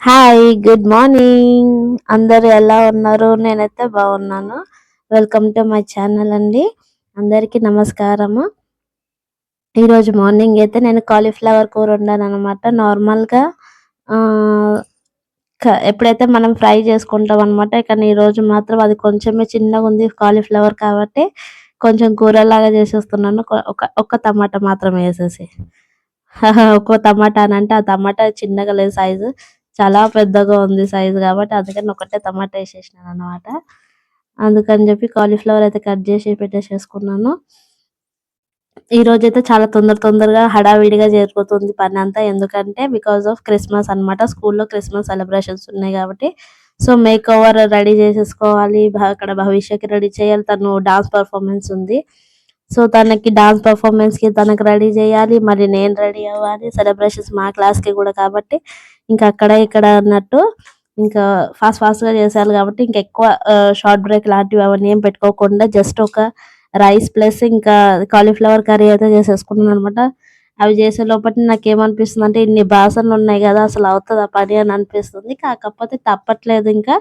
Hi good morning అందరు ఎలా ఉన్నారు? నేనైతే బాగున్నాను. వెల్కమ్ టు మై ఛానల్ అండి. అందరికీ నమస్కారము. ఈరోజు మార్నింగ్ అయితే నేను కాలీఫ్లవర్ కూర వండాను అనమాట నార్మల్గా ఎప్పుడైతే మనం ఫ్రై చేసుకుంటాం అనమాట కానీ ఈరోజు మాత్రం అది కొంచెమే చిన్నగా ఉంది కాలీఫ్లవర్ కాబట్టి కొంచెం కూరలాగా చేసేస్తున్నాను. ఒక ఒక్క టమాటా మాత్రం వేసేసి. ఒక్కో టమాటా అని అంటే ఆ టమాటా చిన్నగా లేదు సైజు చాలా పెద్దగా ఉంది సైజు కాబట్టి అందుకని ఒకటే టమాటా వేసేసినాను అనమాట అందుకని చెప్పి కాలీఫ్లవర్ అయితే కట్ చేసి పెట్టేసేసుకున్నాను. ఈ రోజు అయితే చాలా తొందర తొందరగా హడావిడిగా జరిగిపోతుంది పని అంతా. ఎందుకంటే బికాస్ ఆఫ్ క్రిస్మస్ అనమాట స్కూల్లో క్రిస్మస్ సెలబ్రేషన్స్ ఉన్నాయి కాబట్టి. సో మేక్ ఓవర్ రెడీ చేసేసుకోవాలి అక్కడ భవిష్యకి రెడీ చేయాలి. తను డాన్స్ పర్ఫార్మెన్స్ ఉంది. సో తనకి డాన్స్ పర్ఫార్మెన్స్కి తనకి రెడీ చేయాలి. మరి నేను రెడీ అవ్వాలి. సెలబ్రేషన్స్ మా క్లాస్కి కూడా కాబట్టి ఇంకా అక్కడ ఇక్కడ అన్నట్టు ఇంకా ఫాస్ట్ ఫాస్ట్గా చేసేయాలి కాబట్టి ఇంకా ఎక్కువ షార్ట్ బ్రేక్ లాంటివి అవన్నీ ఏం పెట్టుకోకుండా జస్ట్ ఒక రైస్ ప్లస్ ఇంకా కాలీఫ్లవర్ కర్రీ అయితే చేసేసుకున్నాను అనమాట అవి చేసే లోపల నాకేమనిపిస్తుంది అంటే ఇన్ని బాసనలు ఉన్నాయి కదా అసలు అవుతుంది ఆ పని అని అనిపిస్తుంది. కాకపోతే తప్పట్లేదు ఇంకా.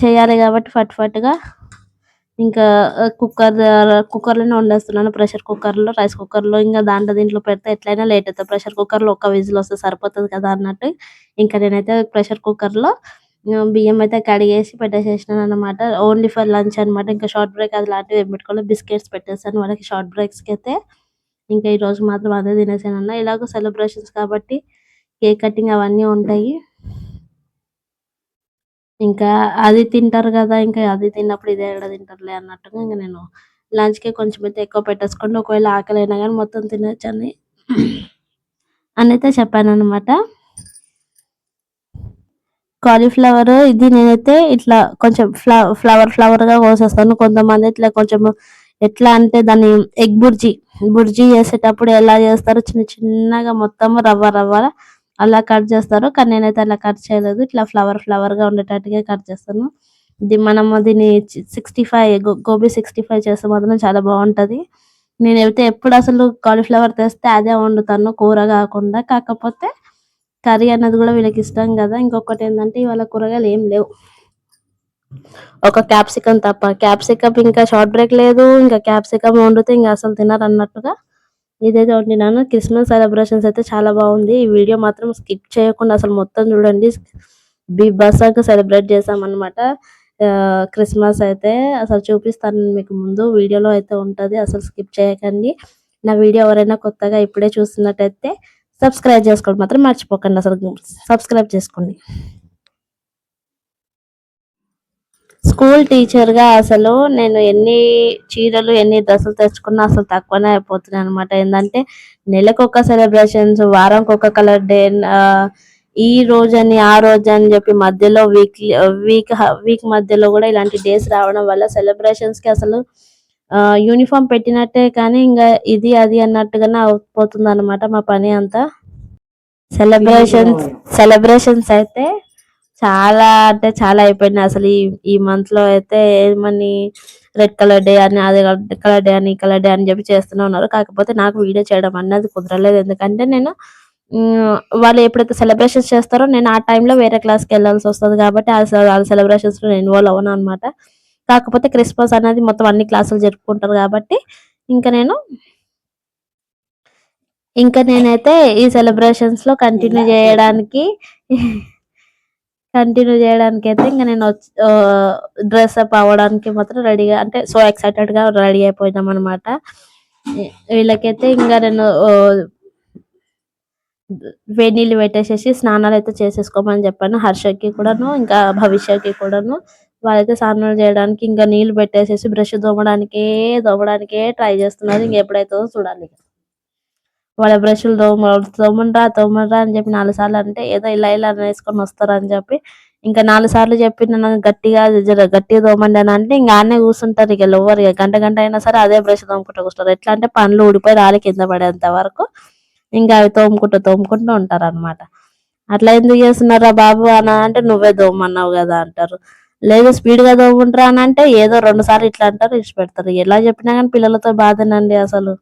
చేయాలి కాబట్టి ఫట్ ఫట్గా ఇంకా కుక్కర్ కుక్కర్లోనే వండేస్తున్నాను. ప్రెషర్ కుక్కర్లో రైస్ కుక్కర్లో ఇంకా దాంట్లో దీంట్లో పెడితే ఎట్లయినా లేట్ అవుతుంది. ప్రెషర్ కుక్కర్లో ఒక విజిల్ వస్తే సరిపోతుంది కదా అన్నట్టు. ఇంకా నేనైతే ప్రెషర్ కుక్కర్లో బియ్యం అయితే కడిగేసి పెట్టేసేసినాను అనమాట ఓన్లీ ఫర్ లంచ్ అనమాట ఇంకా షార్ట్ బ్రేక్ అది లాంటివి ఏం పెట్టుకోవాలి బిస్కెట్స్ పెట్టేసాను వాళ్ళకి షార్ట్ బ్రేక్స్కి అయితే ఇంకా ఈ రోజు మాత్రం అదే తినేసాను అన్న ఇలాగో సెలబ్రేషన్స్ కాబట్టి కేక్ కటింగ్ అవన్నీ ఉంటాయి. ఇంకా అది తింటారు కదా ఇంకా అది తిన్నప్పుడు ఇదే ఎక్కడ తింటారులే అన్నట్టుగా ఇంకా నేను లంచ్కి కొంచెం అయితే ఎక్కువ పెట్టేసుకోండి ఒకవేళ ఆకలి అయినా కానీ మొత్తం తినొచ్చు అని అని అయితే చెప్పాను అనమాట కాలీఫ్లవర్ ఇది నేనైతే ఇట్లా కొంచెం ఫ్లవర్ ఫ్లవర్ ఫ్లవర్గా కోసేస్తాను. కొంతమంది ఇట్లా కొంచెం ఎట్లా అంటే దాన్ని ఎగ్ బుర్జీ బుర్జీ చేసేటప్పుడు ఎలా చేస్తారు చిన్న చిన్నగా మొత్తం రవ్వ రవ్వ అలా కట్ చేస్తారు. కానీ నేనైతే అలా కట్ చేయలేదు. ఇట్లా ఫ్లవర్ ఫ్లవర్గా ఉండేటట్టుగా కట్ చేస్తాను. ఇది మనం దీన్ని sixty five gobi sixty five చేస్తే మాత్రం చాలా బాగుంటది. నేనైతే ఎప్పుడు అసలు కాలీఫ్లవర్ తెస్తే అదే వండుతాను కూర కాకుండా. కాకపోతే కర్రీ అన్నది కూడా వీళ్ళకి ఇష్టం కదా. ఇంకొకటి ఏంటంటే ఇవాళ కూరగాయలు ఏం లేవు. ఒక క్యాప్సికం తప్ప. క్యాప్సికం ఇంకా షార్ట్ బ్రేక్ లేదు. ఇంకా క్యాప్సికం వండితే ఇంకా అసలు తినరు అన్నట్టుగా ఏదైతే వండినానో క్రిస్మస్ సెలబ్రేషన్స్ అయితే చాలా బాగుంది. ఈ వీడియో మాత్రం స్కిప్ చేయకుండా అసలు మొత్తం చూడండి. బీభత్సంగా సెలబ్రేట్ చేసామన్నమాట క్రిస్మస్ అయితే అసలు చూపిస్తాను మీకు ముందు. వీడియోలో అయితే ఉంటది. అసలు స్కిప్ చేయకండి. నా వీడియో ఎవరైనా కొత్తగా ఇప్పుడే చూస్తున్నట్టయితే సబ్స్క్రైబ్ చేసుకోండి మాత్రం మర్చిపోకండి. అసలు సబ్స్క్రైబ్ చేసుకోండి. స్కూల్ టీచర్గా అసలు నేను ఎన్ని చీరలు ఎన్ని డ్రెస్సులు తెచ్చుకున్నా అసలు తక్కువనే అయిపోతున్నాయి అనమాట ఏంటంటే నెలకు ఒక సెలబ్రేషన్స్ వారంకొక ఒక కలర్ డే ఈ రోజు అని ఆ రోజు అని చెప్పి మధ్యలో వీక్ వీక్ వీక్ మధ్యలో కూడా ఇలాంటి డేస్ రావడం వల్ల సెలబ్రేషన్స్కి అసలు యూనిఫామ్ పెట్టినట్టే కానీ ఇంకా ఇది అది అన్నట్టుగానే అయిపోతుంది అనమాట మా పని అంతా. సెలబ్రేషన్స్ సెలబ్రేషన్స్ అయితే చాలా అంటే చాలా అయిపోయినాయి. అసలు ఈ ఈ మంత్లో అయితే ఏమని రెడ్ కలర్ డే అని అదే కలర్ డే అని కలర్ డే అని చెప్పి చేస్తూనే ఉన్నారు. కాకపోతే నాకు వీడియో చేయడం అన్నది కుదరలేదు. ఎందుకంటే నేను వాళ్ళు ఎప్పుడైతే సెలబ్రేషన్స్ చేస్తారో నేను ఆ టైంలో వేరే క్లాస్కి వెళ్ళాల్సి వస్తుంది కాబట్టి ఆ సెలబ్రేషన్స్లో ఇన్వాల్వ్ అవ్వను అనమాట కాకపోతే క్రిస్మస్ అనేది మొత్తం అన్ని క్లాసులు జరుపుకుంటారు కాబట్టి ఇంకా నేను ఇంకా నేనైతే ఈ సెలబ్రేషన్స్లో కంటిన్యూ చేయడానికి కంటిన్యూ చేయడానికి అయితే ఇంకా నేను డ్రెస్ అప్ అవ్వడానికి మాత్రం రెడీగా అంటే సో ఎక్సైటెడ్గా రెడీ అయిపోయినాం అనమాట వీళ్ళకైతే ఇంకా నేను వేడి నీళ్ళు పెట్టేసేసి స్నానాలు అయితే చేసేసుకోమని చెప్పాను. హర్షకి కూడాను ఇంకా భవిష్యకి కూడాను. వాళ్ళైతే స్నానాలు చేయడానికి ఇంకా నీళ్ళు పెట్టేసేసి బ్రష్ దోమడానికే దోమడానికే ట్రై చేస్తున్నారు. ఇంక చూడాలి వాళ్ళ బ్రష్లు తోమ తోమనరా తోమండ్రా అని చెప్పి నాలుగు సార్లు అంటే ఏదో ఇలా ఇలా వేసుకొని వస్తారని చెప్పి ఇంకా నాలుగు సార్లు చెప్పిన గట్టిగా గట్టిగా గట్టిగా తోమండి అని అంటే ఇంకా ఆడనే కూర్చుంటారు ఇక లోవర్ గంట గంట అయినా సరే అదే బ్రష్ తోముకుంటూ కూర్చుంటారు. ఎట్లా అంటే పండ్లు ఊడిపోయి రాలి కింద పడేంత వరకు ఇంకా అవి తోముకుంటూ తోముకుంటూ ఉంటారు అనమాట అట్లా ఎందుకు చేస్తున్నారా బాబు అని అంటే నువ్వే తోమన్నావు కదా అంటారు. లేదు స్పీడ్గా అని అంటే ఏదో రెండు సార్లు ఇట్లా అంటారు ఇచ్చి పెడతారు ఎలా చెప్పినా కానీ పిల్లలతో బాధనండి అసలు.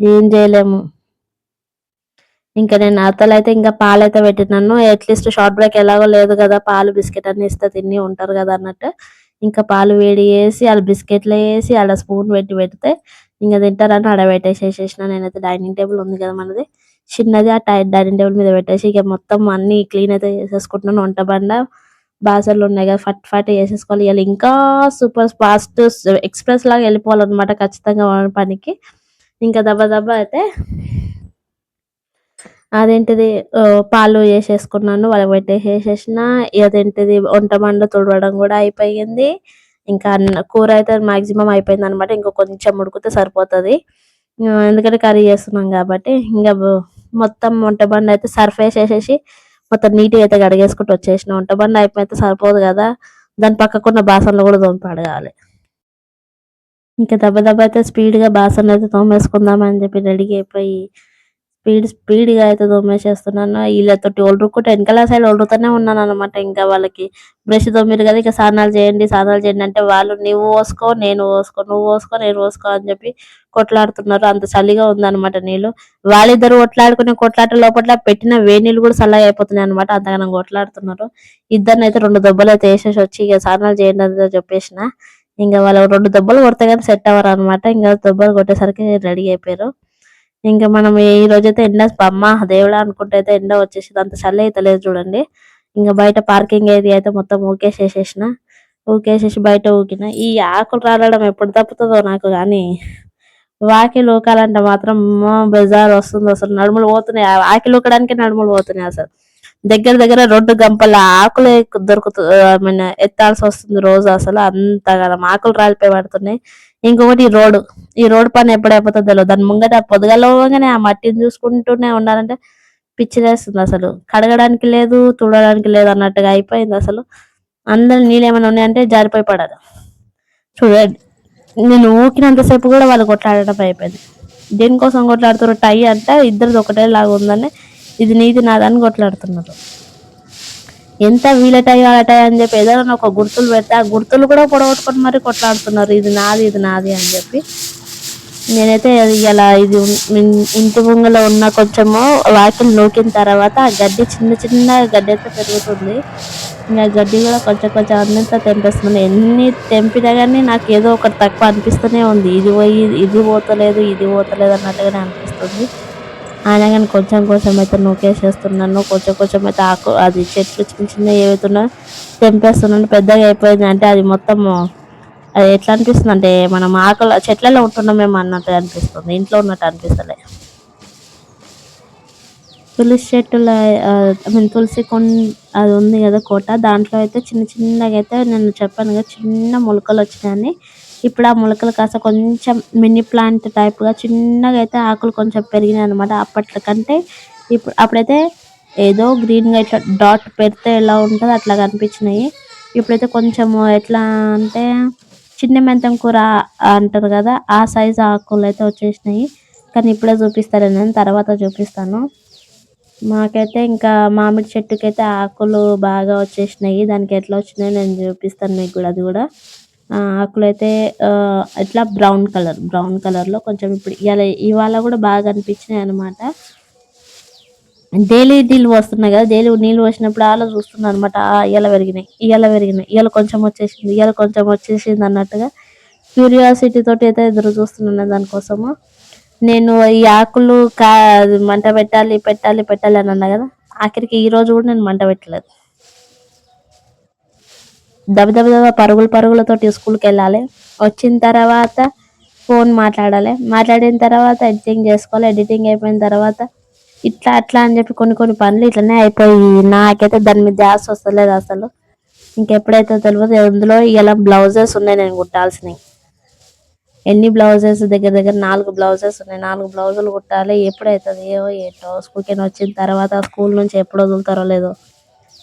ఏం చేయలేము. ఇంకా నేను అతలు అయితే ఇంకా పాలు అయితే పెట్టినాను. అట్లీస్ట్ షార్ట్ బ్రేక్ ఎలాగో లేదు కదా పాలు బిస్కెట్ అన్ని ఇస్తే తిని ఉంటారు కదా అన్నట్టు. ఇంకా పాలు వేడి చేసి అలా బిస్కెట్లు వేసి అలా స్పూన్ పెట్టి పెడితే ఇంకా తింటారని ఆడ పెట్టేసేసేసిన. నేనైతే డైనింగ్ టేబుల్ ఉంది కదా మనది. చిన్నది ఆ డైనింగ్ టేబుల్ మీద పెట్టేసి ఇక మొత్తం అన్ని క్లీన్ అయితే చేసేసుకుంటున్నాను. వంట బండ బాసర్లు ఉన్నాయి కదా ఫట్ ఫట్ వేసేసుకోవాలి. ఇవాళ ఇంకా సూపర్ ఫాస్ట్ ఎక్స్ప్రెస్ లాగా వెళ్ళిపోవాలన్నమాట ఖచ్చితంగా పనికి. ఇంకా దెబ్బ దెబ్బ అయితే అదేంటిది పాలు వేసేసుకున్నాను వాళ్ళకి పెట్టేసేసిన అదేంటిది వంట మండు తుడవడం కూడా అయిపోయింది. ఇంకా అన్న కూర అయితే మాక్సిమం అయిపోయింది అనమాట ఇంకా కొంచెం ఉడికితే సరిపోతుంది. ఎందుకంటే కర్రీ చేస్తున్నాం కాబట్టి ఇంకా మొత్తం వంట బండి అయితే సర్ఫ్ వేసేసేసి మొత్తం నీట్గా అయితే కడిగేసుకుంటూ వచ్చేసిన. వంట బండి అయిపోయితే సరిపోదు కదా దాని పక్కకున్న బాసనలు కూడా తోమి అడగాలి ఇంకా దెబ్బ దెబ్బ అయితే స్పీడ్గా బాసనలు అయితే తోమేసుకుందామని చెప్పి రెడీ అయిపోయి స్పీడ్ స్పీడ్గా అయితే తోమేసేస్తున్నాను వీళ్ళతోటి ఒళ్ళుకుంటే వెనకాల సైడ్ ఒళ్ళుతూనే ఉన్నాను అనమాట ఇంకా వాళ్ళకి బ్రష్ దొమ్మిరు కదా ఇక స్నానాలు చేయండి స్నానాలు చేయండి అంటే వాళ్ళు నువ్వు పోసుకో నేను పోసుకో నువ్వు పోసుకో నేను పోసుకో అని చెప్పి కొట్లాడుతున్నారు. అంత చలిగా ఉందన్నమాట నీళ్ళు. వాళ్ళిద్దరు కొట్లాడుకునే కొట్లాట లోపల పెట్టిన వేడి నీళ్ళు కూడా చల్లగా అయిపోతున్నాయి అనమాట అంతగానం కొట్లాడుతున్నారు. ఇద్దరిని అయితే రెండు దెబ్బలు అయితే వేసేసి వచ్చి ఇక స్నానాలు చేయండి అని చెప్పేసిన. ఇంకా వాళ్ళు రెండు దెబ్బలు కొడితే కానీ సెట్ అవ్వరు అనమాట ఇంకా దెబ్బలు కొట్టేసరికి రెడీ అయిపోయారు. ఇంకా మనం ఈ రోజైతే ఎండ అమ్మ దేవుడా అనుకుంటే అయితే ఎండ వచ్చేసింది. అంత చల్ల అయితే లేదు చూడండి. ఇంకా బయట పార్కింగ్ ఏరియా అయితే మొత్తం ఊకేసేసేసిన. ఊకేసేసి బయట ఊకిన. ఈ ఆకులు రాలడం ఎప్పుడు తప్పుతుందో నాకు కానీ వాకిలు ఊకాలంటే మాత్రం బెజార్ వస్తుంది అసలు. నడుములు పోతున్నాయి. ఆకిలు ఊకడానికి నడుములు పోతున్నాయి అసలు. దగ్గర దగ్గర రెండు గంపల ఆకులు దొరుకుతు ఐ మీన్ ఎత్తాల్సి వస్తుంది రోజు అసలు. అంతగానం ఆకులు రాలిపోయి పడుతున్నాయి. ఇంకొకటి ఈ రోడ్డు. ఈ రోడ్ పని ఎప్పుడు అయిపోతుందో తెలియదు దాని ముంగట పొదగలవగానే ఆ మట్టిని చూసుకుంటూనే ఉండాలంటే పిచ్చి లేస్తుంది అసలు. కడగడానికి లేదు తుడడానికి లేదు అన్నట్టుగా అయిపోయింది అసలు. అందరు నీళ్ళు ఏమైనా ఉన్నాయంటే జారిపోయి పడారు చూడండి. నేను ఊకినంతసేపు కూడా వాళ్ళు కొట్లాడటం అయిపోయింది. దేనికోసం కొట్లాడుతున్నారు? టై అంటే ఇద్దరిది ఒకటే లాగా ఉందని ఇది నీది నాదని కొట్లాడుతున్నారు. ఎంత వీళ్ళ టై అని చెప్పి ఏదైనా ఒక గుర్తులు పెడితే ఆ గుర్తులు కూడా పొడగొట్టుకొని మరి కొట్లాడుతున్నారు. ఇది నాది ఇది నాది అని చెప్పి. నేనైతే ఇలా ఇది ఇంటి ముంగల ఉన్న కొంచెము వాకిలు నూకిన తర్వాత ఆ గడ్డి చిన్న చిన్న గడ్డి అయితే పెరుగుతుంది. ఇంకా గడ్డి కూడా కొంచెం కొంచెం అంతా తెంపేస్తుంది. ఎన్ని తెంపినా కానీ నాకు ఏదో ఒకటి తక్కువ అనిపిస్తూనే ఉంది. ఇది పోయి ఇది పోతలేదు ఇది పోతలేదు అన్నట్టుగానే అనిపిస్తుంది. అయినా కానీ కొంచెం కొంచెం అయితే నూకేసేస్తున్నాను. కొంచెం కొంచెం అయితే ఆకు అది చెట్లు చిన్న చిన్న ఏవైతున్నాయో తెంపేస్తున్నాను. పెద్దగా అయిపోయింది అంటే అది మొత్తం అది ఎట్లా అనిపిస్తుంది అంటే మనం ఆకుల చెట్లలో ఉంటున్నామేమో అన్నట్టు అనిపిస్తుంది. ఇంట్లో ఉన్నట్టు అనిపిస్తలే. తులసి చెట్టుల ఐ మీన్ తులసి కొండ అది ఉంది కదా కోట. దాంట్లో అయితే చిన్న చిన్నగా అయితే నేను చెప్పాను కదా చిన్న మొలకలు వచ్చినాయని. ఇప్పుడు ఆ మొలకలు కాస్త కొంచెం మినీ ప్లాంట్ టైప్గా చిన్నగా అయితే ఆకులు కొంచెం పెరిగినాయి అనమాట అప్పట్లో కంటే. ఇప్పుడు అప్పుడైతే ఏదో గ్రీన్గా ఇట్లా డాట్ పెడితే ఎలా ఉంటుందో అట్లా కనిపించినాయి. ఇప్పుడైతే కొంచెం ఎట్లా అంటే చిన్న మెంతం కూర అంటారు కదా ఆ సైజ్ ఆకులు అయితే వచ్చేసినాయి. కానీ ఇప్పుడే చూపిస్తాను నేను తర్వాత చూపిస్తాను. మాకైతే ఇంకా మామిడి చెట్టుకి అయితే ఆకులు బాగా వచ్చేసినాయి. దానికి ఎట్లా వచ్చినాయో నేను చూపిస్తాను మీకు కూడా అది కూడా. ఆకులు అయితే ఇట్లా బ్రౌన్ కలర్ బ్రౌన్ కలర్లో కొంచెం ఇప్పుడు ఇలా ఇవాళ కూడా బాగా అనిపించినాయి అనమాట డైలీ నీళ్ళు పోస్తున్నాయి కదా డైలీ నీళ్ళు పోసినప్పుడు అలా చూస్తున్నాను అనమాట ఇవాళ పెరిగినాయి ఇవాళ పెరిగినాయి ఇవాళ కొంచెం వచ్చేసింది ఇవాళ కొంచెం వచ్చేసింది అన్నట్టుగా క్యూరియాసిటీ తోటి అయితే ఎదురు చూస్తున్నాను దానికోసము. నేను ఈ ఆకులు కా మంట పెట్టాలి పెట్టాలి పెట్టాలి అని అన్నా కదా ఆఖరికి ఈ రోజు కూడా నేను మంట పెట్టలేదు. దబ దబ దబ పరుగులు పరుగులతోటి స్కూల్కి వెళ్ళాలి. వచ్చిన తర్వాత ఫోన్ మాట్లాడాలి. మాట్లాడిన తర్వాత ఎడిటింగ్ చేసుకోవాలి. ఎడిటింగ్ అయిపోయిన తర్వాత ఇట్లా అట్లా అని చెప్పి కొన్ని కొన్ని పనులు ఇట్లనే అయిపోయి నాకైతే దాని మీద ధ్యాస వస్తలేదు అసలు. ఇంకెప్పుడైతే తెలియదు అందులో ఇలా బ్లౌజెస్ ఉన్నాయి నేను కుట్టాల్సినవి. ఎన్ని బ్లౌజెస్ దగ్గర దగ్గర నాలుగు బ్లౌజెస్ ఉన్నాయి. నాలుగు బ్లౌజులు కుట్టాలి. ఎప్పుడైతుంది? ఏవో ఏంటో స్కూల్కి వచ్చిన తర్వాత స్కూల్ నుంచి ఎప్పుడు వదులుతారో లేదో.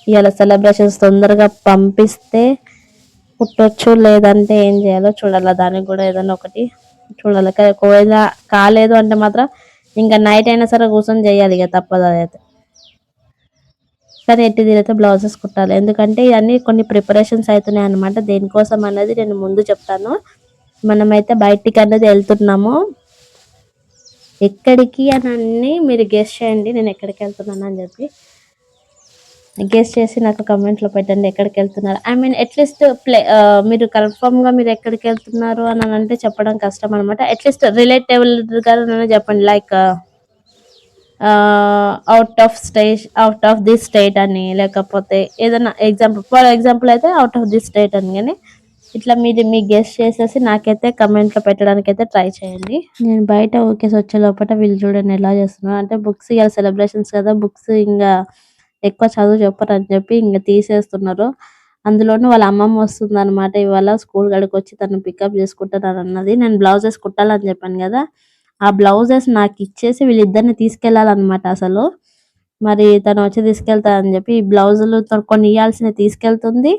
ఇవాళ సెలబ్రేషన్స్ తొందరగా పంపిస్తే కుట్టొచ్చు లేదంటే ఏం చేయాలో చూడాలి. దానికి కూడా ఏదైనా ఒకటి చూడాలి. ఒకవేళ కాలేదు అంటే మాత్రం ఇంకా నైట్ అయినా సరే కూర్చొని చేయాలి ఇక తప్పదు అదైతే కానీ ఎట్టి తీరైతే బ్లౌజెస్ కుట్టాలి. ఎందుకంటే ఇవన్నీ కొన్ని ప్రిపరేషన్స్ అవుతున్నాయి అనమాట దేనికోసం అనేది నేను ముందు చెప్తాను. మనమైతే బయటికి అనేది వెళ్తున్నాము. ఎక్కడికి అని మీరు గెస్ట్ చేయండి నేను ఎక్కడికి వెళ్తున్నాను అని చెప్పి. గెస్ట్ చేసి నాకు కమెంట్లో పెట్టండి ఎక్కడికి వెళ్తున్నారు. ఐ మీన్ అట్లీస్ట్ ప్లే మీరు కన్ఫామ్గా మీరు ఎక్కడికి వెళ్తున్నారు అని అంటే చెప్పడం కష్టం అనమాట అట్లీస్ట్ రిలేటబుల్గా చెప్పండి. Like out of state out of this state అని. లేకపోతే ఏదైనా ఎగ్జాంపుల్ ఫర్ ఎగ్జాంపుల్ అయితే అవుట్ ఆఫ్ దిస్ స్టేట్ అని. కానీ ఇట్లా మీది మీ గెస్ట్ చేసేసి నాకైతే కమెంట్లో పెట్టడానికి అయితే ట్రై చేయండి. నేను బయట ఓకే వచ్చే లోపల వీళ్ళు చూడండి ఎలా చేస్తున్నారు. అంటే బుక్స్ ఇవాళ సెలబ్రేషన్స్ కదా బుక్స్ ఇంకా ఎక్కువ చదువు చెప్పరు అని చెప్పి ఇంకా తీసేస్తున్నారు. అందులోనూ వాళ్ళ అమ్మమ్మ వస్తుంది అనమాట ఇవాళ స్కూల్ గడికి వచ్చి తను పికప్ చేసుకుంటున్నారు అన్నది. నేను బ్లౌజెస్ కుట్టాలని చెప్పాను కదా ఆ బ్లౌజెస్ నాకు ఇచ్చేసి వీళ్ళిద్దరిని తీసుకెళ్ళాలన్నమాట అసలు. మరి తను వచ్చి తీసుకెళ్తానని చెప్పి ఈ బ్లౌజులు కొన్ని ఇవ్వాల్సినవి తీసుకెళ్తుంది.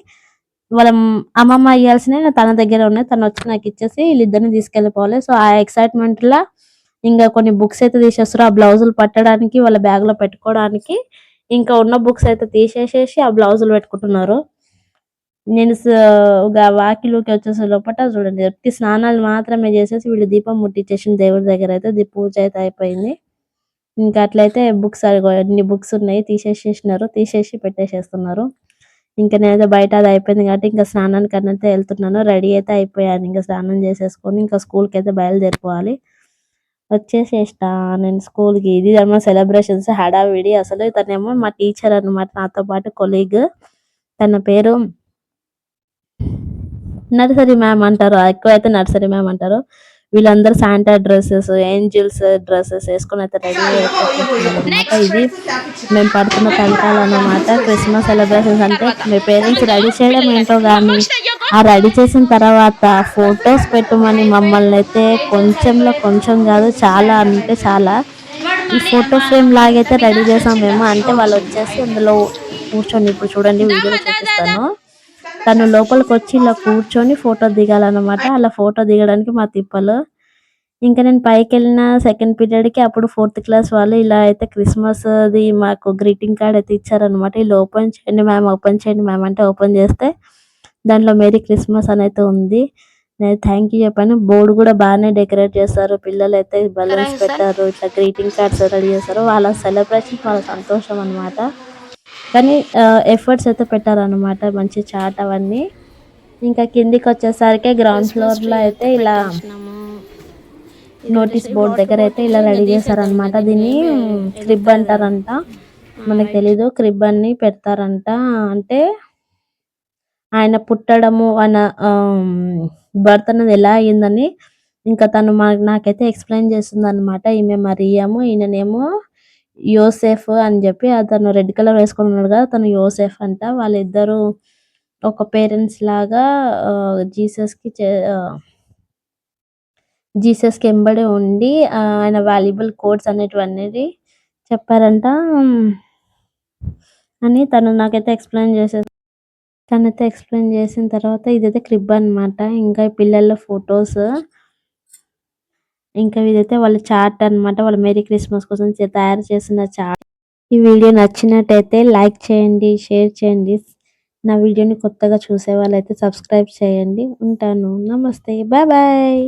వాళ్ళ అమ్మమ్మ ఇవ్వాల్సినవి తన దగ్గర ఉన్నాయి. తను వచ్చి నాకు ఇచ్చేసి వీళ్ళిద్దరిని తీసుకెళ్ళిపోవాలి. సో ఆ ఎక్సైట్మెంట్ లా ఇంకా కొన్ని బుక్స్ అయితే తీసేస్తారు. ఆ బ్లౌజులు పట్టడానికి వాళ్ళ బ్యాగ్లో పెట్టుకోవడానికి ఇంకా ఉన్న బుక్స్ అయితే తీసేసేసి ఆ బ్లౌజులు పెట్టుకుంటున్నారు. నేను వాకిలోకి వచ్చేసే లోపల చూడండి. ఎప్పటి స్నానాలు మాత్రమే చేసేసి వీళ్ళు దీపం ముట్టించేసిన దేవుడి దగ్గర అయితే. దీ పూజ అయితే అయిపోయింది. ఇంకా అట్లయితే బుక్స్ అన్ని బుక్స్ ఉన్నాయి. తీసేసేసినారు. తీసేసి పెట్టేసేస్తున్నారు. ఇంకా నేనైతే బయట అది అయిపోయింది కాబట్టి ఇంకా స్నానానికి అన్నైతే వెళ్తున్నాను. రెడీ అయితే అయిపోయాను. ఇంకా స్నానం చేసేసుకొని ఇంకా స్కూల్కి అయితే బయలుదేరిపోవాలి. వచ్చేసేస్తా. నేను స్కూల్కి ఇది ఏమో సెలబ్రేషన్స్ హడావిడి. అసలు ఇతనేమో మా టీచర్ అన్నమాట. నాతో పాటు కొలీగ్. తన పేరు నర్సరీ మ్యామ్ అంటారు. ఎక్కువ అయితే నర్సరీ మ్యామ్ అంటారు. వీళ్ళందరూ శాంటా డ్రెస్సెస్ ఏంజిల్స్ డ్రెస్సెస్ వేసుకొని అయితే రెడీ అనమాట ఇది మేము పడుతున్న తంటాలు అన్నమాట. క్రిస్మస్ సెలబ్రేషన్స్ అంటే మీ పేరెంట్స్ రెడీ చేయడం ఏంటో కానీ ఆ రెడీ చేసిన తర్వాత ఫొటోస్ పెట్టమని మమ్మల్ని అయితే కొంచెంలో కొంచెం కాదు చాలా అంటే చాలా ఈ ఫోటో ఫ్రేమ్ లాగైతే రెడీ చేసాం మేము అంటే వాళ్ళు వచ్చేసి అందులో కూర్చొని ఇప్పుడు చూడండి వీడియో చూపిస్తాను. తను లోపలికి వచ్చి ఇలా కూర్చొని ఫోటో దిగాలన్నమాట. అలా ఫోటో దిగడానికి మా తిప్పలు. ఇంకా నేను పైకి వెళ్ళిన సెకండ్ పీరియడ్కి అప్పుడు ఫోర్త్ క్లాస్ వాళ్ళు ఇలా అయితే క్రిస్మస్ ది మాకు గ్రీటింగ్ కార్డ్ అయితే ఇచ్చారనమాట ఇలా ఓపెన్ చేయండి మ్యామ్ ఓపెన్ చేయండి మ్యామ్ అంటే ఓపెన్ చేస్తే దాంట్లో మేరీ క్రిస్మస్ అని అయితే ఉంది. నేను థ్యాంక్ యూ చెప్పాను. బోర్డు కూడా బాగానే డెకరేట్ చేస్తారు. పిల్లలు అయితే బలూన్స్ పెట్టారు. ఇట్లా గ్రీటింగ్ కార్డ్స్ రెడీ చేస్తారు. వాళ్ళ సెలబ్రేషన్ వాళ్ళ సంతోషం అనమాట కానీ ఎఫర్ట్స్ అయితే పెట్టారనమాట మంచి చాట్ అవన్నీ. ఇంకా కిందికి వచ్చేసరికి గ్రౌండ్ ఫ్లోర్లో అయితే ఇలా నోటీస్ బోర్డ్ దగ్గర అయితే ఇలా రెడీ చేశారనమాట దీన్ని క్రిబ్ అంటారంట. మనకు తెలీదు క్రిబ్ అని పెడతారంట. అంటే ఆయన పుట్టడము ఆయన బర్త్ అనేది ఎలా అయ్యిందని ఇంకా తను నాకైతే ఎక్స్ప్లెయిన్ చేస్తుంది అనమాట ఈమె మరియము ఈయననేమో యోసెఫ్ అని చెప్పి అతను రెడ్ కలర్ వేసుకొని ఉన్నాడు కదా తను యోసెఫ్ అంట. వాళ్ళిద్దరూ ఒక పేరెంట్స్ లాగా జీసస్కి జీసస్కి ఎంబడి ఉండి ఆయన వాల్యుబుల్ కోడ్స్ అనేటివి చెప్పారంట. అని తను నాకైతే ఎక్స్ప్లెయిన్ చేసేది తనైతే ఎక్స్ప్లెయిన్ చేసిన తర్వాత ఇదైతే క్రిబ్ అనమాట ఇంకా పిల్లల ఫొటోస్ ఇంకా ఇదైతే వాళ్ళ చార్ట్ అన్నమాట వాళ్ళ మేరీ క్రిస్మస్ కోసం తయారు చేసిన చార్ట్. ఈ వీడియో నచ్చినట్టయితే లైక్ చేయండి షేర్ చేయండి. నా వీడియోని కొత్తగా చూసే వాళ్ళైతే సబ్స్క్రైబ్ చేయండి. ఉంటాను. నమస్తే. Bye bye.